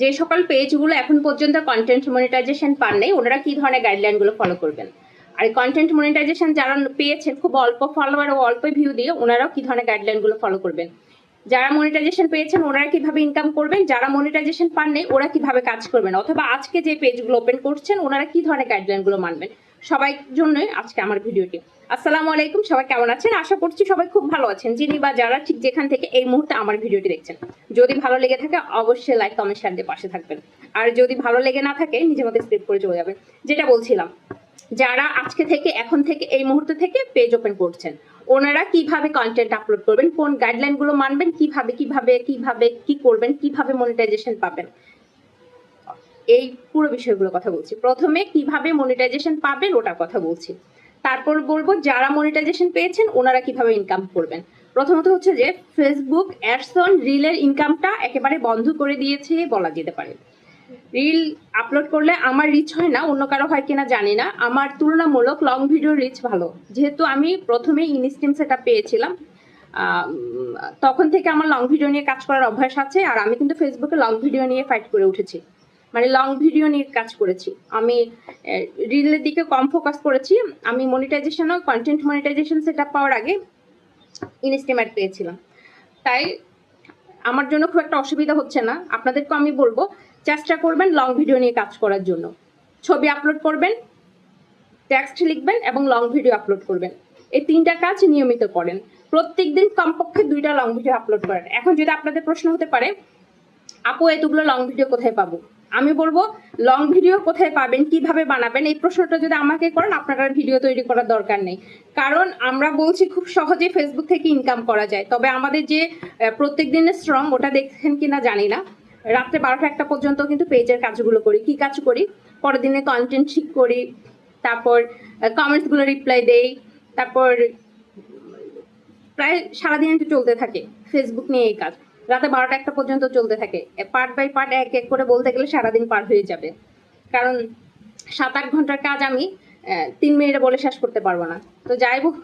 যে সকল পেজগুলো এখন পর্যন্ত কন্টেন্ট মনিটাইজেশন পান নাই, ওনারা কি ধরনের গাইডলাইনগুলো ফলো করবেন? আর কন্টেন্ট মনিটাইজেশন যারা পেয়েছেন, খুব অল্প ফলোয়ার ও অল্প ভিউ দিয়ে ওনারাও কি ধরনের গাইডলাইনগুলো ফলো করবেন? যারা মনিটাইজেশন পেয়েছেন, ওনারা কীভাবে ইনকাম করবেন? যারা মনিটাইজেশন পান নেই, ওরা কীভাবে কাজ করবেন? অথবা আজকে যে পেজগুলো ওপেন করছেন, ওনারা কি ধরনের গাইডলাইনগুলো মানবেন? সবাই জন্যই আজকে আমার ভিডিওটি। আসসালামু আলাইকুম, সবাই কেমন আছেন? আশা করছি সবাই খুব ভালো আছেন। যিনি বা যারা ঠিক যেখান থেকে এই মুহূর্তে আমার ভিডিওটি দেখছেন। যদি ভালো লেগে থাকে, অবশ্যই লাইক কমেন্ট শেয়ার দিয়ে পাশে থাকবেন। আর যদি ভালো লেগে না থাকে, নিজের মধ্যে স্ক্রিপ্ট করে চলে যাবেন। যেটা বলছিলাম, যারা আজকে থেকে, এখন থেকে, এই মুহূর্ত থেকে পেজ ওপেন করছেন, ওনারা কীভাবে কন্টেন্ট আপলোড করবেন, কোন গাইডলাইনগুলো মানবেন, কীভাবে কীভাবে কীভাবে, কি করবেন, কীভাবে মনিটাইজেশন পাবেন এই পুরো বিষয়গুলো কথা বলছি। প্রথমে কীভাবে মনিটাইজেশন পাবেন ওটার কথা বলছি। তারপর বলব যারা মনিটাইজেশন পেয়েছেন, ওনারা কীভাবে ইনকাম করবেন। প্রথমত হচ্ছে যে ফেসবুক অ্যাডসন রিলের ইনকামটা একেবারে বন্ধ করে দিয়েছে বলা যেতে পারে। রিল আপলোড করলে আমার রিচ হয় না, অন্য কারও হয় কিনা জানি না। আমার তুলনামূলক লং ভিডিও রিচ ভালো। যেহেতু আমি প্রথমে ইনস্টিম সেটা পেয়েছিলাম তখন থেকে আমার লং ভিডিও নিয়ে কাজ করার অভ্যাস আছে, আর আমি কিন্তু ফেসবুকে লং ভিডিও নিয়ে ফাইট করে উঠেছি। মানে লং ভিডিও নিয়ে কাজ করেছি। আমি রিলের দিকে কম ফোকাস করেছি। আমি মনিটাইজেশনও কন্টেন্ট মনিটাইজেশন সেট পাওয়ার আগে ইনস্টিমেট পেয়েছিলাম। তাই আমার জন্য খুব একটা অসুবিধা হচ্ছে না। আপনাদেরকে আমি বলব, চেষ্টা করবেন লং ভিডিও নিয়ে কাজ করার জন্য। ছবি আপলোড করবেন টেক্সট লিখবেন এবং লং ভিডিও আপলোড করবেন। এই তিনটা কাজ নিয়মিত করেন। প্রত্যেক দিন কমপক্ষে দুইটা লং ভিডিও আপলোড করেন। এখন যদি আপনাদের প্রশ্ন হতে পারে, আপু, এতগুলো লং ভিডিও কোথায় পাবো? আমি বলব লং ভিডিও কোথায় পাবেন, কীভাবে বানাবেন, এই প্রশ্নটা যদি আমাকে করেন, আপনার আর ভিডিও তৈরি করার দরকার নেই। কারণ আমরা বলছি খুব সহজে ফেসবুক থেকে ইনকাম করা যায়। তবে আমাদের যে প্রত্যেক দিনের শ্রম, ওটা দেখছেন কিনা জানি না। রাত্রে বারোটা একটা পর্যন্ত কিন্তু পেজের কাজগুলো করি। কি কাজ করি? পরের দিনে কন্টেন্ট ঠিক করি, তারপর কমেন্টসগুলো রিপ্লাই দেই, তারপর, প্রায় সারাদিন চলতে থাকে। ফেসবুক নিয়ে এই কাজ। রাতে বারোটা একটা পর্যন্ত চলতে থাকে। পার্ট বাই পার্ট এক এক করে বলতে গেলে সারাদিন পার হয়ে যাবে। কারণ সাত আট ঘণ্টার কাজ আমি তিন মিনিটে বলে শেষ করতে পারব না। তো যাই হোক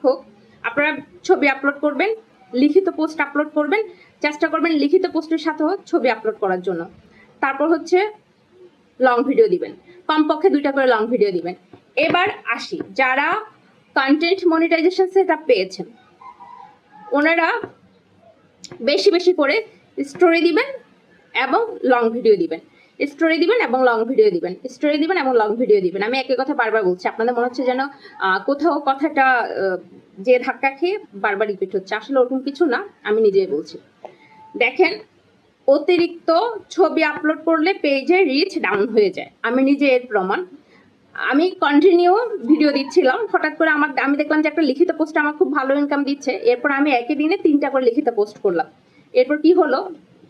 আপনারা ছবি আপলোড করবেন, লিখিত পোস্ট আপলোড করবেন, চেষ্টা করবেন লিখিত পোস্টের সাথেও ছবি আপলোড করার জন্য। তারপর হচ্ছে লং ভিডিও দিবেন। কমপক্ষে দুইটা করে লং ভিডিও দিবেন। এবার আসি, যারা কন্টেন্ট মনিটাইজেশন সেট পেয়েছেন, ওনারা বেশি বেশি করে স্টোরি দিবেন এবং লং ভিডিও দিবেন। স্টোরি দিবেন এবং লং ভিডিও দিবেন। স্টোরি দিবেন এবং লং ভিডিও দিবেন। আমি একই কথা বারবার বলছি, আপনাদের মনে হচ্ছে যেন কোথাও কথাটা যে ধাক্কা খেয়ে বারবার রিপিট হচ্ছে। আসলে ওরকম কিছু না, আমি নিজেই বলছি। দেখেন, অতিরিক্ত ছবি আপলোড করলে পেজে রিচ ডাউন হয়ে যায়। আমি নিজে এর প্রমাণ আমি কন্টিনিউ ভিডিও দিচ্ছিলাম। হঠাৎ করে আমার আমি দেখলাম যে একটা লিখিত পোস্ট আমার খুব ভালো ইনকাম দিচ্ছে। এরপর আমি একই দিনে তিনটা করে লিখিত পোস্ট করলাম। এরপর কি হলো?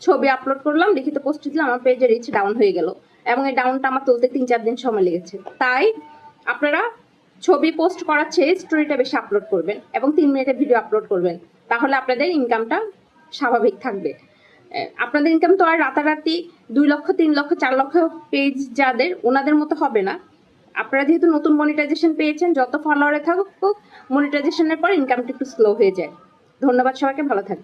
ছবি আপলোড করলাম, লিখিত পোস্ট দিলাম, আমার পেজে রিচ ডাউন হয়ে গেল। এবং এই ডাউনটা আমার তুলতে তিন চার দিন সময় লেগেছে। তাই আপনারা ছবি পোস্ট করার চেয়ে স্টোরিটা বেশি আপলোড করবেন এবং তিন মিনিটের ভিডিও আপলোড করবেন। তাহলে আপনাদের ইনকামটা স্বাভাবিক থাকবে। আপনাদের ইনকাম তো আর রাতারাতি দুই লক্ষ, তিন লক্ষ, চার লক্ষ পেজ যাদের, ওনাদের মতো হবে না। আপনারা যেহেতু নতুন মনিটাইজেশন পেয়েছেন, যত ফলোয়ারে থাকুক মনিটাইজেশনের পর ইনকামটা একটু স্লো হয়ে যায়। ধন্যবাদ সবাইকে, ভালো থাকবে